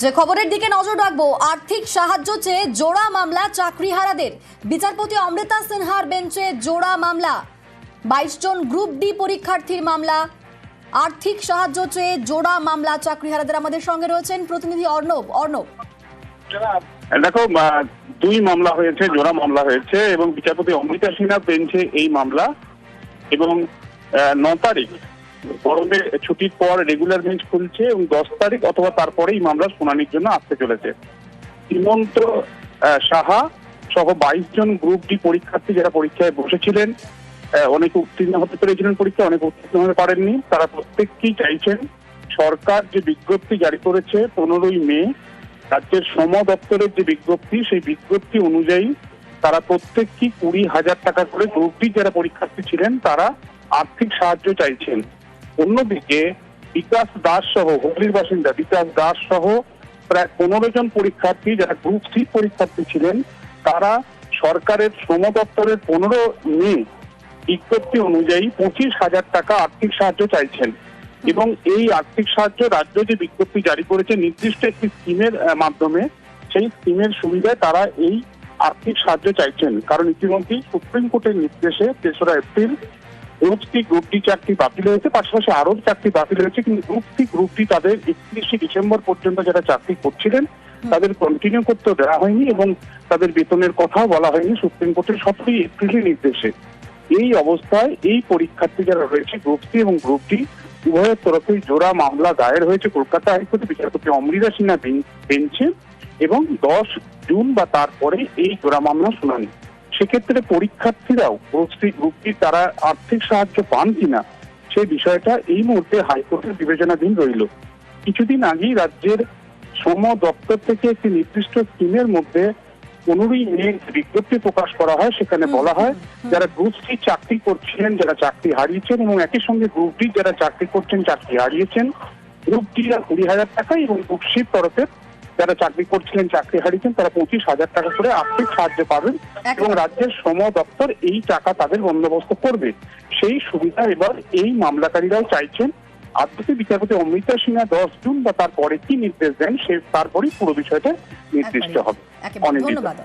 যে খবরের দিকে নজর রাখব, আর্থিক সাহায্য চেয়ে জোড়া মামলা চাকরিহারাদের। বিচারপতি অমৃতা সিনহার বেঞ্চে জোড়া মামলা। বাইশ জন গ্রুপ ডি পরীক্ষার্থীর মামলা। আর্থিক সাহায্য চেয়ে জোড়া মামলা চাকরিহারাদের আমাদের সঙ্গে রয়েছেন প্রতিনিধি অর্ণব। অর্ণব। দেখো দুই মামলা হয়েছে, জোড়া মামলা হয়েছে এবং বিচারপতি অমৃতা সিনহা বেঞ্চে এই মামলা এবং ন তারিখ গরমের ছুটির পর রেগুলার বেঞ্চ খুলছে এবং দশ তারিখ অথবা তারপরে এই মামলা শুনানির জন্য আসতে চলেছে। হিমন্ত সাহা সহ বাইশ জন গ্রুপ ডি পরীক্ষার্থী যারা পরীক্ষায় বসেছিলেন অনেকে উত্তীর্ণ হতে পেরেছিলেন পরীক্ষা অনেকে উত্তীর্ণ হতে পারেননি। তারা প্রত্যেককেই চাইছেন সরকার যে বিজ্ঞপ্তি জারি করেছে পনেরোই মে, রাজ্যের শ্রম দপ্তরের যে বিজ্ঞপ্তি, সেই বিজ্ঞপ্তি অনুযায়ী তারা প্রত্যেককে কুড়ি হাজার টাকা করে গ্রুপ ডি যারা পরীক্ষার্থী ছিলেন, তারা আর্থিক সাহায্য চাইছেন। অন্যদিকে বিকাশ দাস সহ, হুগলির বাসিন্দা বিকাশ দাস সহ প্রায় পনেরো জন পরীক্ষার্থী, যারা গ্রুপ সি পরীক্ষার্থী ছিলেন, তারা সরকারের শ্রম দপ্তরের পনেরো মে বিজ্ঞপ্তি অনুযায়ী পঁচিশ হাজার টাকা আর্থিক সাহায্য চাইছেন। এবং এই আর্থিক সাহায্য রাজ্য যে বিজ্ঞপ্তি জারি করেছে, নির্দিষ্ট একটি স্কিমের মাধ্যমে সেই স্কিমের সুবিধায় তারা এই আর্থিক সাহায্য চাইছেন। কারণ ইতিমধ্যেই সুপ্রিম কোর্টের নির্দেশে তেসরা April group C group D চাকরি বাতিল হয়েছে। পাশাপাশি আরও চাকরি বাতিল হয়েছে, কিন্তু গ্রুপ সি গ্রুপ ডি তাদের একত্রিশে ডিসেম্বর পর্যন্ত যারা চাকরি করছিলেন, তাদের কন্টিনিউ করতে দেওয়া হয়নি এবং তাদের বেতনের কথাও বলা হয়নি সুপ্রিম কোর্টের সতেরোই এপ্রিলের নির্দেশে। এই অবস্থায় এই পরীক্ষার্থী যারা রয়েছে গ্রুপ সি এবং গ্রুপ ডি উভয়ের তরফে জোড়া মামলা দায়ের হয়েছে কলকাতা হাইকোর্টে, বিচারপতি অমৃতা সিনহা বেঞ্চে এবং দশ জুন বা তারপরে এই জোড়া মামলা শুনানি। সেক্ষেত্রে পরীক্ষার্থীরাও গ্রুপ সি গ্রুপ ডি তারা আর্থিক সাহায্য পান কিনা সেই বিষয়টা এই মুহূর্তে হাইকোর্টের বিবেচনাধীন রইল। কিছুদিন আগেই রাজ্যের শ্রম দপ্তর থেকে একটি নির্দিষ্ট স্কিমের মধ্যে পনেরোই মে বিজ্ঞপ্তি প্রকাশ করা হয় সেখানে বলা হয় যারা গ্রুপ সি চাকরি করছিলেন যারা চাকরি হারিয়েছেন এবং একই সঙ্গে গ্রুপ ডি যারা চাকরি করছেন চাকরি হারিয়েছেন গ্রুপ ডি আর কুড়ি হাজার টাকা এবং গ্রুপ সির তরফে যারা চাকরি করছিলেন চাকরি হারিয়েছেন তারা পঁচিশ হাজার টাকা করে আর্থিক সাহায্য পাবেন এবং রাজ্যের শ্রম দপ্তর এই টাকা তাদের বন্দোবস্ত করবে। সেই সুবিধা এবার এই মামলাকারীরাও চাইছেন। আদ্যতে বিচারপতি অমৃতা সিনহা দশ জুন বা তারপরে কি নির্দেশ দেন সে তারপরেই পুরো বিষয়টা নির্দিষ্ট হবে। অনেক ধন্যবাদ।